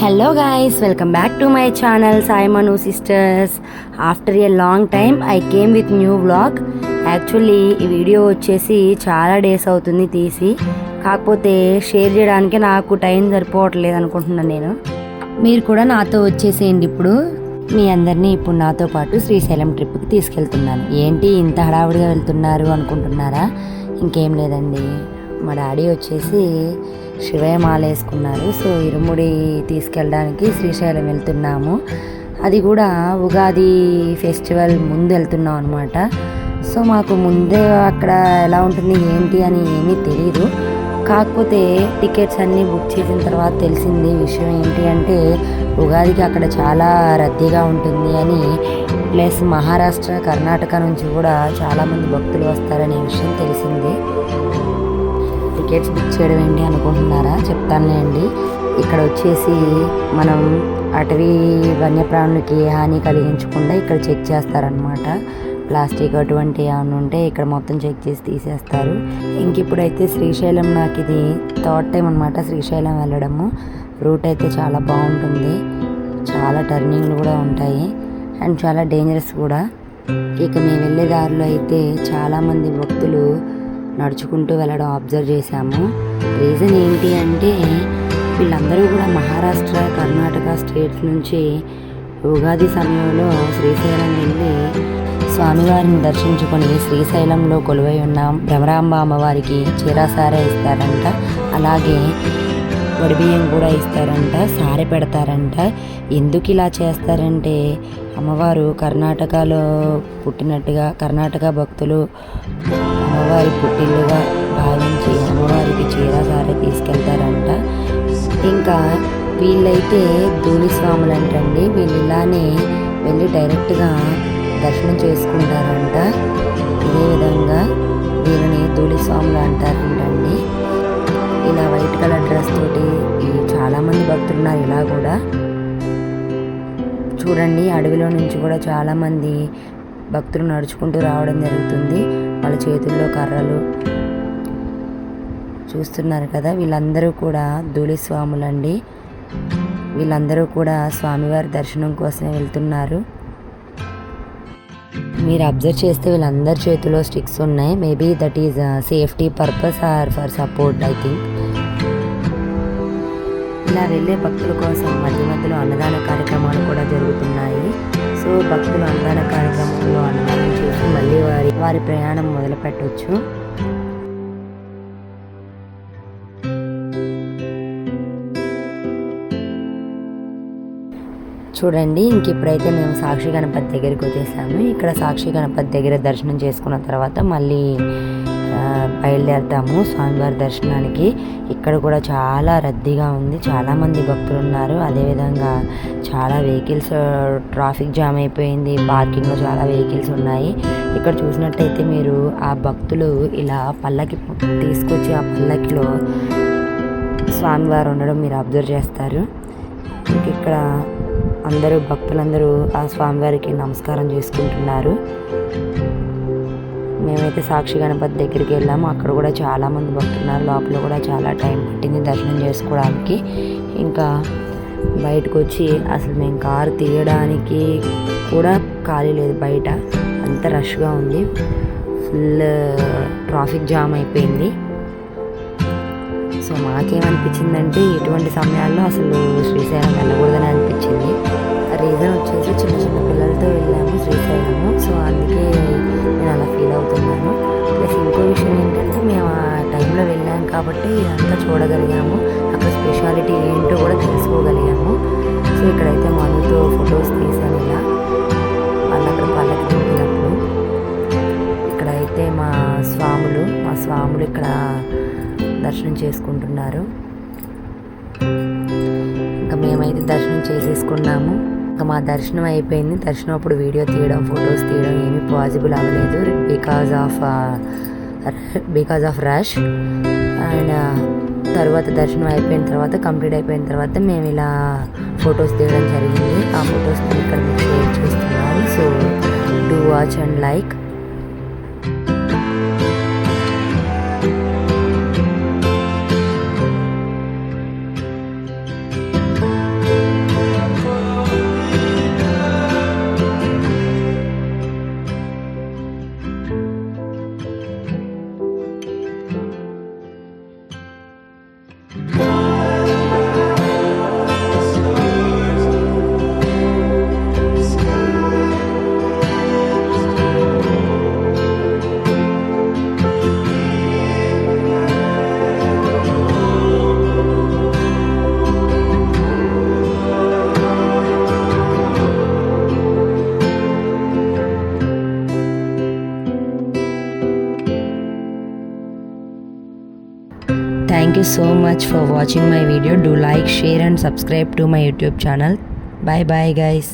Hello guys welcome back to my channel Sai Manu sisters after a long time I came with new blog actually ఈ video వచ్చేసి చాలా days అవుతుంది తీసి కాకపోతే share చేయడానికి నాకు టైం సరిపోవట్లేదు అనుకుంటున్నాను నేను మీరు కూడా నాతో వచ్చేసేయండి ఇప్పుడు మీ అందరినీ ఇప్పుడు నాతో పాటు శ్రీశైలం ట్రిప్కి తీసుకెళ్తున్నాను ఏంటి ఇంత హడావుడిగా వెళ్తున్నారు అనుకుంటున్నారా ఇంకేం లేదండి మా డాడీ వచ్చేసి మాల వేసుకున్నారు సో ఇరుముడి తీసుకెళ్ళడానికి శ్రీశైలం వెళ్తున్నాము అది కూడా ఉగాది ఫెస్టివల్ ముందు వెళ్తున్నాం అనమాట సో మాకు ముందే అక్కడ ఎలా ఉంటుంది ఏంటి అని ఏమీ తెలియదు కాకపోతే టికెట్స్ అన్నీ బుక్ చేసిన తర్వాత తెలిసింది విషయం ఏంటి అంటే ఉగాదికి అక్కడ చాలా రద్దీగా ఉంటుంది అని ప్లస్ మహారాష్ట్ర కర్ణాటక నుంచి కూడా చాలామంది భక్తులు వస్తారనే విషయం తెలిసింది టికెట్స్ బుక్ చేయడం ఏంటి అనుకుంటున్నారా చెప్తానులేండి ఇక్కడ వచ్చేసి మనం అటవీ వన్యప్రాణులకి హాని కలిగించకుండా ఇక్కడ చెక్ చేస్తారనమాట ప్లాస్టిక్ అటువంటి ఏమైనా ఉంటే ఇక్కడ మొత్తం చెక్ చేసి తీసేస్తారు ఇంక ఇప్పుడైతే శ్రీశైలం నాకు ఇది థర్డ్ టైం అనమాట శ్రీశైలం వెళ్ళడము రూట్ అయితే చాలా బాగుంటుంది చాలా టర్నింగ్లు కూడా ఉంటాయి అండ్ చాలా డేంజరస్ కూడా ఇక మేము వెళ్ళే దారిలో అయితే చాలామంది భక్తులు నడుచుకుంటూ వెళ్ళడం అబ్జర్వ్ చేశాము రీజన్ ఏంటి అంటే వీళ్ళందరూ కూడా మహారాష్ట్ర కర్ణాటక స్టేట్స్ నుంచి ఉగాది సమయంలో శ్రీశైలం వెళ్ళి స్వామివారిని దర్శించుకొని శ్రీశైలంలో కొలువై ఉన్న భ్రమరాంబ అమ్మవారికి చీరాసార ఇస్తారంట అలాగే వడిబియ్యం కూడా ఇస్తారంట సారె పెడతారంట ఎందుకు ఇలా చేస్తారంటే అమ్మవారు కర్ణాటకలో పుట్టినట్టుగా కర్ణాటక భక్తులు అమ్మవారి పుట్టిల్లుగా భావించి అమ్మవారికి చీర సారె తీసుకెళ్తారంట ఇంకా వీళ్ళైతే ధూళిస్వాములు అంటండి వీళ్ళు ఇలానే వెళ్ళి డైరెక్ట్గా దర్శనం చేసుకుంటారంట ఇదే విధంగా వీళ్ళని ధూళిస్వాములు అంటారంటండి చూడండి అడవిలో నుంచి కూడా చాలామంది భక్తులు నడుచుకుంటూ రావడం జరుగుతుంది వాళ్ళ చేతుల్లో కర్రలు చూస్తున్నారు కదా వీళ్ళందరూ కూడా ధూళి స్వాములండి వీళ్ళందరూ కూడా స్వామివారి దర్శనం కోసమే వెళ్తున్నారు మీరు అబ్జర్వ్ చేస్తే వీళ్ళందరి చేతిలో స్టిక్స్ ఉన్నాయి maybe that is safety purpose or for support I think ఇలా వెళ్ళే భక్తుల కోసం మధ్య మధ్యలో అన్నదాన కార్యక్రమాలు కూడా జరుగుతున్నాయి సో భక్తులు అన్నదాన కార్యక్రమంలో అన్నదానం చేసి మళ్ళీ వారి వారి ప్రయాణం మొదలు పెట్టవచ్చు చూడండి ఇంక ఇప్పుడైతే మేము సాక్షి గణపతి దగ్గరికి వచ్చేసాము ఇక్కడ సాక్షి గణపతి దగ్గర దర్శనం చేసుకున్న తర్వాత మళ్ళీ బయలుదేరుతాము స్వామివారి దర్శనానికి ఇక్కడ కూడా చాలా రద్దీగా ఉంది చాలామంది భక్తులు ఉన్నారు అదేవిధంగా చాలా వెహికల్స్ ట్రాఫిక్ జామ్ అయిపోయింది పార్కింగ్లో చాలా వెహికల్స్ ఉన్నాయి ఇక్కడ చూసినట్టయితే మీరు ఆ భక్తులు ఇలా పల్లకి తీసుకొచ్చి ఆ పల్లకిలో స్వామివారు ఉండడం మీరు అబ్జర్వ్ చేస్తారు ఇక్కడ అందరూ భక్తులందరూ ఆ స్వామివారికి నమస్కారం చేసుకుంటున్నారు మేమైతే సాక్షి గణపతి దగ్గరికి వెళ్ళాము అక్కడ కూడా చాలామంది భక్తున్నారు లోపల కూడా చాలా టైం పట్టింది దర్శనం చేసుకోవడానికి ఇంకా బయటకు వచ్చి అసలు మేము కారు తీయడానికి కూడా ఖాళీ లేదు బయట అంత రష్గా ఉంది ఫుల్ ట్రాఫిక్ జామ్ అయిపోయింది సో మాకేమనిపించిందంటే ఇటువంటి సమయాల్లో అసలు శ్రీశైలం వెళ్ళకూడదని అనిపించింది రీజన్ వచ్చేసి చిన్న చిన్న పిల్లలతో వెళ్ళాము శ్రీశైలము సో అందుకే కాబట్టి అంతా చూడగలిగాము అక్కడ స్పెషాలిటీ ఏంటో కూడా తెలుసుకోగలిగాము సో ఇక్కడైతే మనతో ఫొటోస్ తీసాను ఇలా వాళ్ళు అక్కడ పళ్ళకి ఇక్కడైతే మా స్వాములు మా స్వాములు ఇక్కడ దర్శనం చేసుకుంటున్నారు ఇంకా మేమైతే దర్శనం చేసేసుకున్నాము ఇంకా మా దర్శనం అయిపోయింది దర్శనం అప్పుడు వీడియో తీయడం ఫొటోస్ తీయడం ఏమీ పాసిబుల్ అవ్వలేదు because of because of rush and తర్వాత దర్శనం అయిపోయిన తర్వాత కంప్లీట్ అయిపోయిన తర్వాత మేము ఇలా ఫొటోస్ తీయడం జరిగింది ఆ ఫొటోస్ ఇక్కడ మీకు share so do watch and like Thank you so much for watching my video. Do like, share and subscribe to my YouTube channel. Bye bye guys.